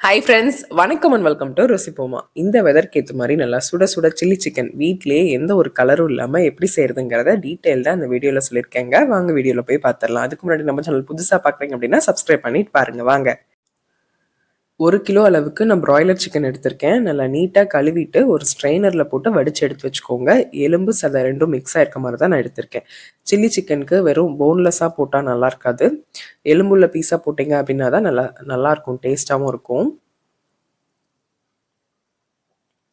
Hi friends வணக்கம் and welcome to ருசிப்போமா இந்த வெதற்கு ஏற்ற மாதிரி நல்லா சுட சுட சில்லி சிக்கன் வீட்லேயே எந்த ஒரு கலரும் இல்லாமல் எப்படி செய்யறதுங்கிறத தான் அந்த வீடியோவில் சொல்லியிருக்கேங்க. வாங்க வீடியோவில் போய் பார்த்துடலாம். அதுக்கு முன்னாடி நம்ம சேனல் புதுசாக பார்க்குறீங்க அப்படின்னா சப்ஸ்கிரைப் பண்ணிட்டு பாருங்க. வாங்க. ஒரு கிலோ அளவுக்கு நான் ப்ராய்லர் சிக்கன் எடுத்திருக்கேன். நல்லா நீட்டாக கழுவிட்டு ஒரு ஸ்ட்ரெயினரில் போட்டு வடித்து எடுத்து வச்சுக்கோங்க. எலும்பு சதை ரெண்டும் மிக்ஸ் ஆகிருக்க மாதிரி தான் நான் எடுத்திருக்கேன். சில்லி சிக்கனுக்கு வெறும் போன்லெஸ்ஸாக போட்டால் நல்லா இருக்காது. எலும்புள்ள பீஸாக போட்டிங்க அப்படின்னா தான் நல்லா நல்லாயிருக்கும் டேஸ்ட்டாகவும் இருக்கும்.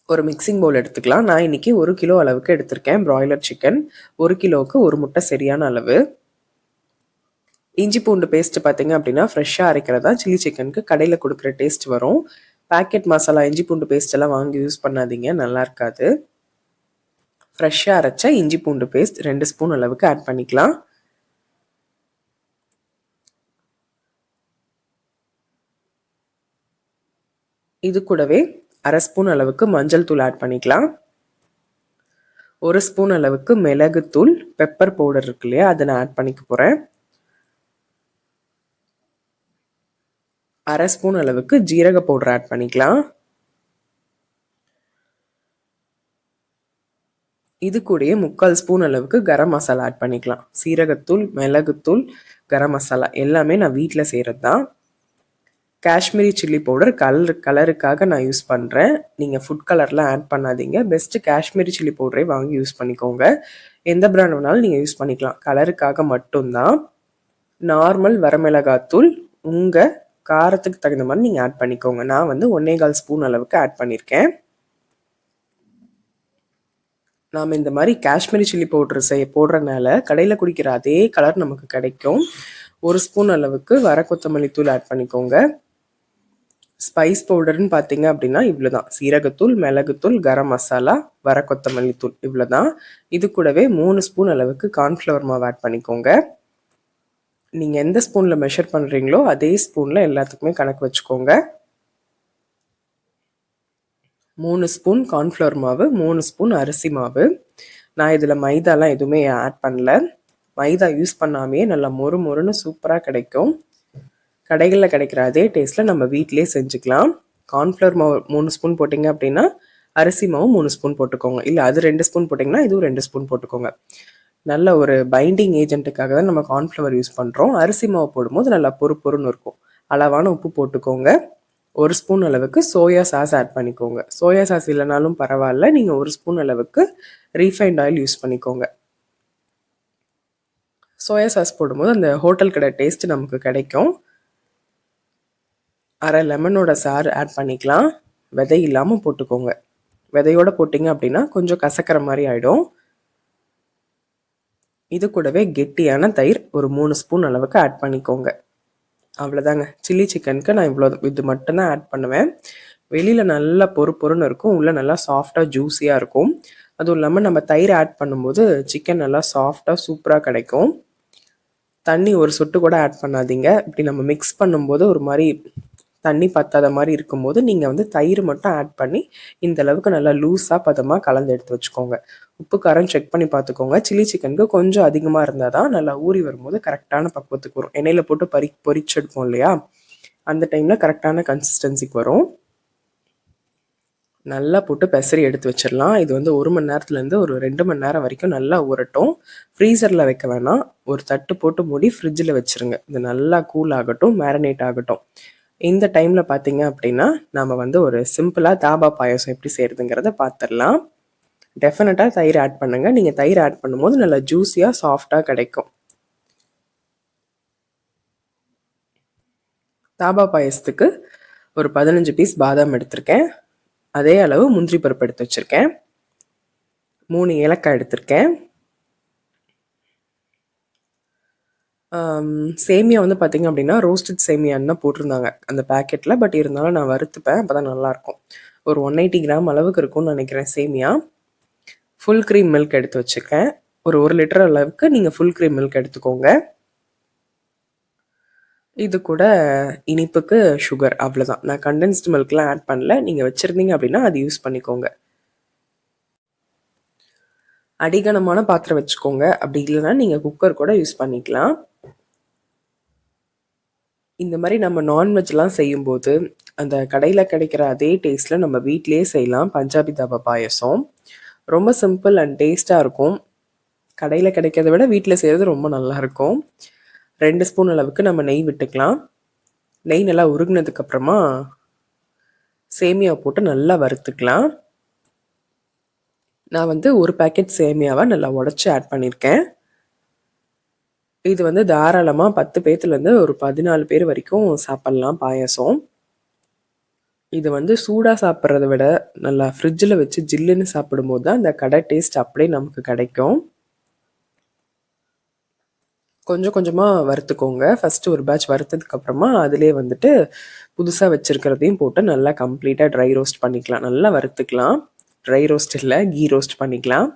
ஒரு மிக்சிங் பவுல் எடுத்துக்கலாம். நான் இன்னைக்கு ஒரு கிலோ அளவுக்கு எடுத்திருக்கேன் ப்ராய்லர் சிக்கன் ஒரு கிலோவுக்கு ஒரு முட்டை சரியான அளவு. இஞ்சி பூண்டு பேஸ்ட் பார்த்தீங்க அப்படின்னா ஃப்ரெஷ்ஷாக அரைக்கிறதா சில்லி சிக்கனுக்கு கடையில் கொடுக்குற டேஸ்ட் வரும். பேக்கெட் மசாலா இஞ்சி பூண்டு பேஸ்ட் எல்லாம் வாங்கி யூஸ் பண்ணாதீங்க நல்லா இருக்காது. ஃப்ரெஷ்ஷாக அரைச்ச இஞ்சி பூண்டு பேஸ்ட் ரெண்டு ஸ்பூன் அளவுக்கு ஆட் பண்ணிக்கலாம். இது கூடவே அரை ஸ்பூன் அளவுக்கு மஞ்சள் தூள் ஆட் பண்ணிக்கலாம். ஒரு ஸ்பூன் அளவுக்கு மிளகுத்தூள் பெப்பர் பவுடர் இருக்கு இல்லையா அதை நான் ஆட் பண்ணிக்க போகிறேன் அரை ஸ்பூன் அளவுக்கு ஜீரக பவுடர் ஆட் பண்ணிக்கலாம். இது கூடயே முக்கால் ஸ்பூன் அளவுக்கு கரம் மசாலா ஆட் பண்ணிக்கலாம். சீரகத்தூள் மிளகுத்தூள் கரம் மசாலா எல்லாமே நான் வீட்டில் செய்கிறது தான் காஷ்மீரி சில்லி பவுடர் கலர் கலருக்காக நான் யூஸ் பண்ணுறேன் நீங்கள் ஃபுட் கலர்லாம் ஆட் பண்ணாதீங்க. பெஸ்ட்டு காஷ்மீரி சில்லி பவுடரே வாங்கி யூஸ் பண்ணிக்கோங்க. எந்த பிராண்ட் வேணாலும் நீங்கள் யூஸ் பண்ணிக்கலாம். கலருக்காக மட்டும்தான். நார்மல் வரமிளகாத்தூள் உங்கள் காரத்துக்கு தகுந்த மாதிரி நீங்கள் ஆட் பண்ணிக்கோங்க. நான் வந்து ஒன்னே கால் ஸ்பூன் அளவுக்கு ஆட் பண்ணியிருக்கேன் நாம் இந்த மாதிரி காஷ்மீரி சில்லி பவுடர் செய்ய போடுறதுனால கடையில் குடிக்கிற அதே கலர் நமக்கு கிடைக்கும். ஒரு ஸ்பூன் அளவுக்கு வர கொத்தமல்லி தூள் ஆட் பண்ணிக்கோங்க. ஸ்பைஸ் பவுடர்னு பார்த்தீங்க அப்படின்னா இவ்வளோ தான் சீரகத்தூள் மிளகுத்தூள் கரம் மசாலா வர கொத்தமல்லி தூள் இவ்வளோ தான் இது கூடவே மூணு ஸ்பூன் அளவுக்கு கார்ன்ஃப்ளவர் மாவு ஆட் பண்ணிக்கோங்க. நீங்கள் எந்த ஸ்பூனில் மெஷர் பண்ணுறீங்களோ அதே ஸ்பூனில் எல்லாத்துக்குமே கணக்கு வச்சுக்கோங்க. மூணு ஸ்பூன் கார்ன்ஃப்ளவர் மாவு மூணு ஸ்பூன் அரிசி மாவு. நான் இதில் மைதாலாம் எதுவுமே ஆட் பண்ணல. மைதா யூஸ் பண்ணாமே நல்லா மொறு மொறுன்னு சூப்பராக கிடைக்கும். கடைகளில் கிடைக்கிற அதே டேஸ்ட்டில் நம்ம வீட்டிலே செஞ்சுக்கலாம். கார்ன்ஃப்ளவர் மாவு மூணு ஸ்பூன் போட்டிங்க அப்படின்னா அரிசி மாவு மூணு ஸ்பூன் போட்டுக்கோங்க. இல்லை அது ரெண்டு ஸ்பூன் போட்டிங்கன்னா இதுவும் ரெண்டு ஸ்பூன் போட்டுக்கோங்க. நல்ல ஒரு பைண்டிங் ஏஜென்ட்டுக்காக தான் நம்ம கார்ன்ஃப்ளவர் யூஸ் பண்ணுறோம் அரிசி மாவு போடும்போது நல்லா பொறு பொறுன்னு இருக்கும். அளவான உப்பு போட்டுக்கோங்க. ஒரு ஸ்பூன் அளவுக்கு சோயா சாஸ் ஆட் பண்ணிக்கோங்க. சோயா சாஸ் இல்லைனாலும் பரவாயில்ல. நீங்கள் ஒரு ஸ்பூன் அளவுக்கு ரீஃபைண்ட் ஆயில் யூஸ் பண்ணிக்கோங்க. சோயா சாஸ் போடும்போது அந்த ஹோட்டல் கடை டேஸ்ட் நமக்கு கிடைக்கும். அரை லெமனோட சாறு ஆட் பண்ணிக்கலாம். விதை இல்லாமல் போட்டுக்கோங்க. விதையோட போட்டிங்க அப்படின்னா கொஞ்சம் கசக்கிற மாதிரி ஆகிடும் இது கூடவே கெட்டியான தயிர் ஒரு மூணு ஸ்பூன் அளவுக்கு ஆட் பண்ணிக்கோங்க. அவ்வளோதாங்க சில்லி சிக்கனுக்கு நான் இவ்வளோ இது மட்டும்தான் ஆட் பண்ணுவேன். வெளியில் நல்லா பொறு பொறுன்னு இருக்கும். உள்ளே நல்லா சாஃப்டாக ஜூஸியாக இருக்கும். அதுவும் இல்லாமல் நம்ம தயிர் ஆட் பண்ணும்போது சிக்கன் நல்லா சாஃப்டாக சூப்பராக கிடைக்கும். தண்ணி ஒரு சொட்டு கூட ஆட் பண்ணாதீங்க. இப்படி நம்ம மிக்ஸ் பண்ணும்போது ஒரு மாதிரி தண்ணி பத்தாத மாதிரி இருக்கும்போது நீங்கள் வந்து தயிர் மட்டும் ஆட் பண்ணி இந்த அளவுக்கு நல்லா லூஸாக பதமாக கலந்து எடுத்து வச்சுக்கோங்க. உப்பு காரம் செக் பண்ணி பார்த்துக்கோங்க. சில்லி சிக்கனுக்கு கொஞ்சம் அதிகமாக இருந்தால் தான் நல்லா ஊறி வரும்போது கரெக்டான பக்குவத்துக்கு வரும். எண்ணெயில் போட்டு பறி பொரிச்செடுப்போம் இல்லையா? அந்த டைமில் கரெக்டான கன்சிஸ்டன்சிக்கு வரும். நல்லா போட்டு பெசரி எடுத்து வச்சிடலாம். இது வந்து ஒரு மணி நேரத்துலேருந்து ஒரு ரெண்டு மணி நேரம் வரைக்கும் நல்லா ஊறட்டும். ஃப்ரீசரில் வைக்க வேணாம். ஒரு தட்டு போட்டு மூடி ஃப்ரிட்ஜில் வச்சுருங்க. இது நல்லா கூல் ஆகட்டும் மேரினேட் ஆகட்டும். இந்த டைமில் பார்த்தீங்க அப்படின்னா நம்ம வந்து ஒரு சிம்பிளாக தாபா பாயசம் எப்படி செய்கிறதுங்கிறத பார்த்துடலாம் டெஃபினட்டாக தயிர் ஆட் பண்ணுங்கள் நீங்கள் தயிர் ஆட் பண்ணும்போது நல்லா ஜூஸியாக சாஃப்டாக கிடைக்கும். தாபா பாயசத்துக்கு ஒரு பதினஞ்சு பீஸ் பாதாம் எடுத்திருக்கேன். அதே அளவு முந்திரி பருப்பு எடுத்து வச்சுருக்கேன். மூணு ஏலக்காய் எடுத்திருக்கேன். சேமியா வந்து பார்த்திங்க அப்படின்னா ரோஸ்டட் சேமியான்னு தான் போட்டிருந்தாங்க அந்த பேக்கெட்டில் பட் இருந்தாலும் நான் வறுத்துப்பேன் அப்போ தான் நல்லாயிருக்கும். ஒரு ஒன் எயிட்டி கிராம் அளவுக்கு இருக்கும்னு நினைக்கிறேன் சேமியா. ஃபுல் க்ரீம் மில்க் எடுத்து வச்சுருக்கேன். ஒரு ஒரு லிட்டர் அளவுக்கு நீங்கள் ஃபுல் க்ரீம் மில்க் எடுத்துக்கோங்க. இது கூட இனிப்புக்கு சுகர் அவ்வளோதான் நான் கண்டென்ஸ்டு மில்க்லாம் ஆட் பண்ணல. நீங்கள் வச்சுருந்தீங்க அப்படின்னா அது யூஸ் பண்ணிக்கோங்க. அடிகனமான பாத்திரம் வச்சுக்கோங்க. அப்படி இல்லைன்னா நீங்கள் குக்கர் கூட யூஸ் பண்ணிக்கலாம். இந்த மாதிரி நம்ம நான்வெஜ்லாம் செய்யும்போது அந்த கடையில் கிடைக்கிற அதே டேஸ்ட்டில் நம்ம வீட்டிலேயே செய்யலாம். பஞ்சாபி தாபா பாயசம். ரொம்ப சிம்பிள் அண்ட் டேஸ்ட்டாக இருக்கும். கடையில் கிடைக்கிறத விட வீட்டில் செய்கிறது ரொம்ப நல்லாயிருக்கும் ரெண்டு ஸ்பூன் அளவுக்கு நம்ம நெய் விட்டுக்கலாம். நெய் நல்லா உருகினதுக்கப்புறமா சேமியா போட்டு நல்லா வறுத்துக்கலாம். நான் வந்து ஒரு பேக்கெட் சேமியாவை நல்லா உடச்சி ஆட் பண்ணியிருக்கேன் இது வந்து தாராளமாக பத்து பேர்த்துலேருந்து ஒரு பதினாலு பேர் வரைக்கும் சாப்பிட்லாம் பாயசம். இது வந்து சூடாக சாப்பிட்றத விட நல்லா ஃப்ரிட்ஜில் வச்சு ஜில்லுன்னு சாப்பிடும்போது தான் அந்த கடை டேஸ்ட் அப்படியே நமக்கு கிடைக்கும். கொஞ்சம் கொஞ்சமாக வறுத்துக்கோங்க. ஃபஸ்ட்டு ஒரு பேட்ச் வறுத்ததுக்கப்புறமா அதிலே வந்துட்டு புதுசாக வச்சுருக்கிறதையும் போட்டு நல்லா கம்ப்ளீட்டாக ட்ரை ரோஸ்ட் பண்ணிக்கலாம். நல்லா வறுத்துக்கலாம். ட்ரை ரோஸ்ட் இல்லை கீ ரோஸ்ட் பண்ணிக்கலாம்.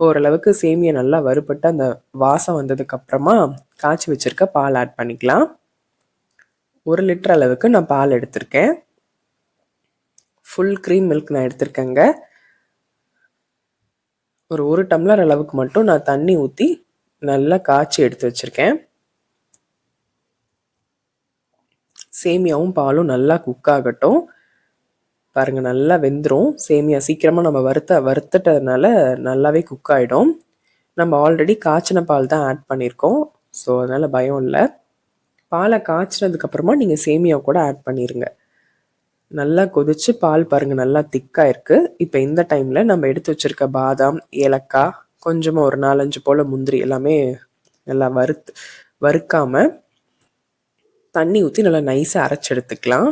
ஓரளவுக்கு சேமியை நல்லா வறுபட்டு அந்த வாசம் வந்ததுக்கப்புறமா காய்ச்சி வச்சுருக்க பால் ஆட் பண்ணிக்கலாம். ஒரு லிட்டர் அளவுக்கு நான் பால் எடுத்திருக்கேன். ஃபுல் க்ரீம் மில்க் நான் எடுத்திருக்கேங்க. ஒரு ஒரு டம்ளர் அளவுக்கு மட்டும் நான் தண்ணி ஊற்றி நல்லா காய்ச்சி எடுத்து வச்சுருக்கேன். சேமியாவும் பாலும் நல்லா குக் ஆகட்டும். பாருங்கள் நல்லா வெந்துடும் சேமியா சீக்கிரமாக நம்ம வறுத்த வறுத்துட்டதுனால நல்லாவே குக் ஆகிடும் நம்ம ஆல்ரெடி காய்ச்சின பால் தான் ஆட் பண்ணியிருக்கோம் ஸோ அதனால் பயம் இல்லை. பாலை காய்ச்சினதுக்கப்புறமா நீங்கள் சேமியா கூட ஆட் பண்ணிடுங்க நல்லா கொதிச்சு பால் பாருங்கள் நல்லா திக்காக இருக்குது இப்போ இந்த டைமில் நம்ம எடுத்து வச்சுருக்க பாதாம் ஏலக்காய் கொஞ்சமாக ஒரு நாலஞ்சு போல் முந்திரி எல்லாமே நல்லா வறுத்து வறுக்காமல் தண்ணி ஊற்றி நல்லா நைஸாக அரைச்சி எடுத்துக்கலாம்.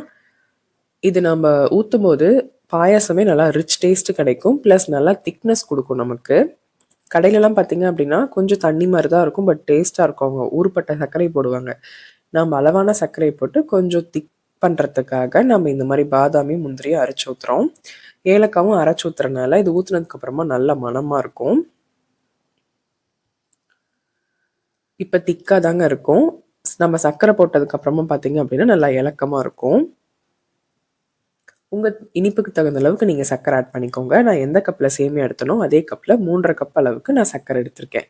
இது நம்ம ஊற்றும் போது பாயாசமே நல்லா ரிச் டேஸ்ட்டு கிடைக்கும். ப்ளஸ் நல்லா திக்னஸ் கொடுக்கும் நமக்கு. கடையிலலாம் பார்த்தீங்க அப்படின்னா கொஞ்சம் தண்ணி மாதிரி தான் இருக்கும். பட் டேஸ்ட்டாக இருக்கும். அவங்க ஊறுப்பட்ட சர்க்கரை போடுவாங்க. நம்ம அளவான சர்க்கரை போட்டு கொஞ்சம் திக் பண்ணுறதுக்காக நம்ம இந்த மாதிரி பாதாமி முந்திரியும் அரைச்சி ஊற்றுறோம் ஏலக்காவும் அரைச்சி ஊற்றுறனால இது ஊற்றுனதுக்கப்புறமா நல்ல மனமாக இருக்கும். இப்போ திக்காக தாங்க இருக்கும். நம்ம சர்க்கரை போட்டதுக்கப்புறமா பார்த்தீங்க அப்படின்னா நல்லா இலக்கமாக இருக்கும். உங்கள் இனிப்புக்கு தகுந்த அளவுக்கு நீங்கள் சர்க்கரை ஆட் பண்ணிக்கோங்க. நான் எந்த கப்பில் சேமியா எடுத்தனோ அதே கப்பில் மூன்றரை கப் அளவுக்கு நான் சர்க்கரை எடுத்திருக்கேன்.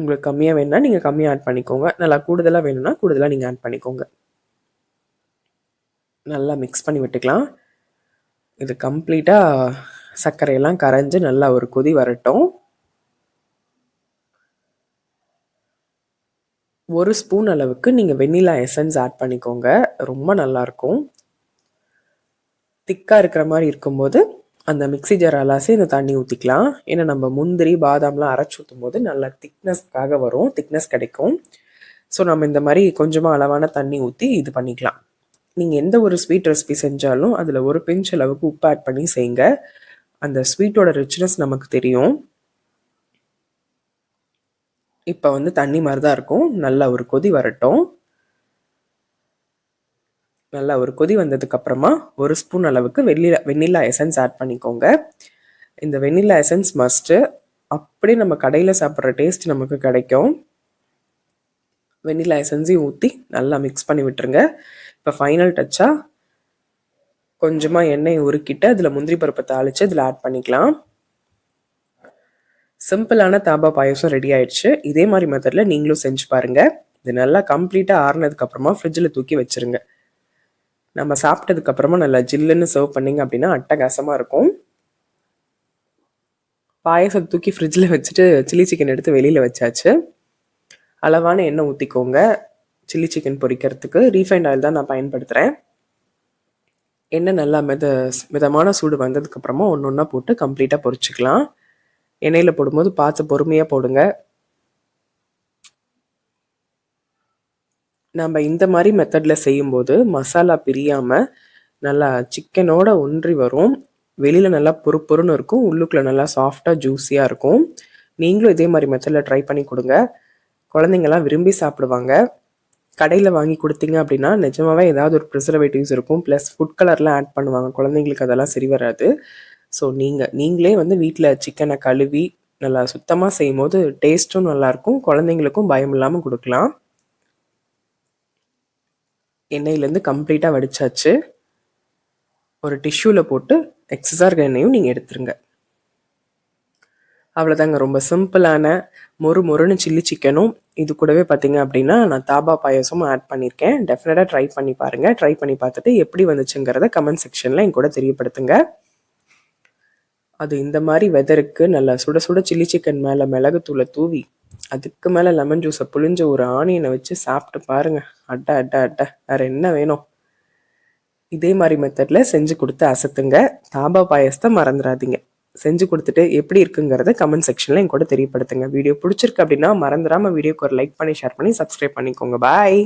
உங்களுக்கு கம்மியாக வேணும்னா நீங்கள் கம்மியாக ஆட் பண்ணிக்கோங்க. நல்லா கூடுதலாக வேணும்னா கூடுதலாக நீங்கள் ஆட் பண்ணிக்கோங்க. நல்லா மிக்ஸ் பண்ணி விட்டுக்கலாம். இது கம்ப்ளீட்டாக சர்க்கரையெல்லாம் கரைஞ்சி நல்லா ஒரு கொதி வரட்டும். ஒரு ஸ்பூன் அளவுக்கு நீங்கள் வெண்ணிலா எசன்ஸ் ஆட் பண்ணிக்கோங்க. ரொம்ப நல்லாயிருக்கும் திக்காக இருக்கிற மாதிரி இருக்கும்போது அந்த மிக்சி ஜார் அலாசி இந்த தண்ணி ஊற்றிக்கலாம் ஏன்னா நம்ம முந்திரி பாதாம்லாம் அரைச்சி ஊற்றும் போது நல்லா திக்னஸ்க்காக வரும். திக்னஸ் கிடைக்கும். ஸோ நம்ம இந்த மாதிரி கொஞ்சமாக அளவான தண்ணி ஊற்றி இது பண்ணிக்கலாம். நீங்கள் எந்த ஒரு ஸ்வீட் ரெசிபி செஞ்சாலும் அதில் ஒரு பிஞ்ச் அளவுக்கு உப்பு ஆட் பண்ணி செய்யுங்க அந்த ஸ்வீட்டோட ரிச்னஸ் நமக்கு தெரியும். இப்போ வந்து தண்ணி மாதிரி தான் இருக்கும். நல்லா ஒரு கொதி வரட்டும். நல்லா ஒரு கொதி வந்ததுக்கப்புறமா ஒரு ஸ்பூன் அளவுக்கு வெண்ணிலா வெண்ணிலா எசன்ஸ் ஆட் பண்ணிக்கோங்க. இந்த வெண்ணிலா எசன்ஸ் மஸ்ட்டு அப்படியே நம்ம கடையில் சாப்பிட்ற டேஸ்ட் நமக்கு கிடைக்கும். வெண்ணிலா எசன்ஸையும் ஊற்றி நல்லா மிக்ஸ் பண்ணி விட்டுருங்க. இப்போ ஃபைனல் டச்சாக கொஞ்சமாக எண்ணெயை உருக்கிட்டு அதில் முந்திரி பருப்பை தாளித்து அதில் ஆட் பண்ணிக்கலாம். சிம்பிளான தாபா பாயசம் ரெடி ஆயிடுச்சு. இதே மாதிரி மெத்தடில் நீங்களும் செஞ்சு பாருங்கள் இது நல்லா கம்ப்ளீட்டாக ஆறுனதுக்கப்புறமா ஃப்ரிட்ஜில் தூக்கி வச்சுருங்க. நம்ம சாப்பிட்டதுக்கப்புறமா நல்லா ஜில்லுன்னு சர்வ் பண்ணிங்க அப்படின்னா அட்டகாசமாக இருக்கும். பாயசம் தூக்கி ஃப்ரிட்ஜில் வச்சுட்டு சில்லி சிக்கன் எடுத்து வெளியில் வச்சாச்சு. அளவான எண்ணெய் ஊற்றிக்கோங்க சில்லி சிக்கன் பொரிக்கிறதுக்கு ரீஃபைண்ட் ஆயில் தான் நான் பயன்படுத்துகிறேன் எண்ணெய் நல்லா மித மிதமான சூடு வந்ததுக்கப்புறமா ஒன்று ஒன்றா போட்டு கம்ப்ளீட்டாக பொரிச்சிக்கலாம். எண்ணெயில் போடும்போது பார்த்து பொறுமையாக போடுங்க. நம்ம இந்த மாதிரி மெத்தடில் செய்யும்போது மசாலா பிரியாமல் நல்லா சிக்கனோட ஒன்றி வரும். வெளியில் நல்லா பொறு பொறுன்னு இருக்கும். உள்ளுக்குள்ளே நல்லா சாஃப்டாக ஜூஸியாக இருக்கும். நீங்களும் இதே மாதிரி மெத்தடில் ட்ரை பண்ணி கொடுங்க. குழந்தைங்கள்லாம் விரும்பி சாப்பிடுவாங்க. கடையில் வாங்கி கொடுத்தீங்க அப்படின்னா நிஜமாகவே ஏதாவது ஒரு ப்ரிசர்வேட்டிவ்ஸ் இருக்கும். ப்ளஸ் ஃபுட் கலர்லாம் ஆட் பண்ணுவாங்க. குழந்தைங்களுக்கு அதெல்லாம் சரி வராது. ஸோ நீங்கள் நீங்களே வந்து வீட்டில் சிக்கனை கழுவி நல்லா சுத்தமாக செய்யும் போது டேஸ்ட்டும் நல்லாயிருக்கும் குழந்தைங்களுக்கும் பயம் இல்லாமல் கொடுக்கலாம். எண்ணெயிலேருந்து கம்ப்ளீட்டாக வடிச்சாச்சு. ஒரு டிஷ்யூவில் போட்டு எக்ஸஸாக இருக்க எண்ணெயும் நீங்கள் எடுத்துருங்க. அவ்வளோதாங்க. ரொம்ப சிம்பிளான மொறு மொறுன்னு சில்லி சிக்கனும். இது கூடவே பார்த்தீங்க அப்படின்னா நான் தாபா பாயசமும் ஆட் பண்ணியிருக்கேன். டெஃபினட்டாக ட்ரை பண்ணி பாருங்கள் ட்ரை பண்ணி பார்த்துட்டு எப்படி வந்துச்சுங்கிறத கமெண்ட் செக்ஷனில் என் கூட தெரியப்படுத்துங்க. அது இந்த மாதிரி வெதருக்கு நல்லா சுட சுட சில்லி சிக்கன் மேலே மிளகுத்தூளை தூவி அதுக்கு மேலே லெமன் ஜூஸை புழிஞ்ச ஒரு ஆனியனை வச்சு சாப்பிட்டு பாருங்க. அட்டை அட்டை அட்டை வேற என்ன வேணும்? இதே மாதிரி மெத்தடில் செஞ்சு கொடுத்து அசத்துங்க. தாபா பாயசத்தை மறந்துடாதீங்க. செஞ்சு கொடுத்துட்டு எப்படி இருக்குங்கிறத கமெண்ட் செக்ஷனில் என் கூட தெரியப்படுத்துங்க. வீடியோ பிடிச்சிருக்கு அப்படின்னா மறந்துடாமல் வீடியோக்கு ஒரு லைக் பண்ணி ஷேர் பண்ணி சப்ஸ்கிரைப் பண்ணிக்கோங்க. பாய்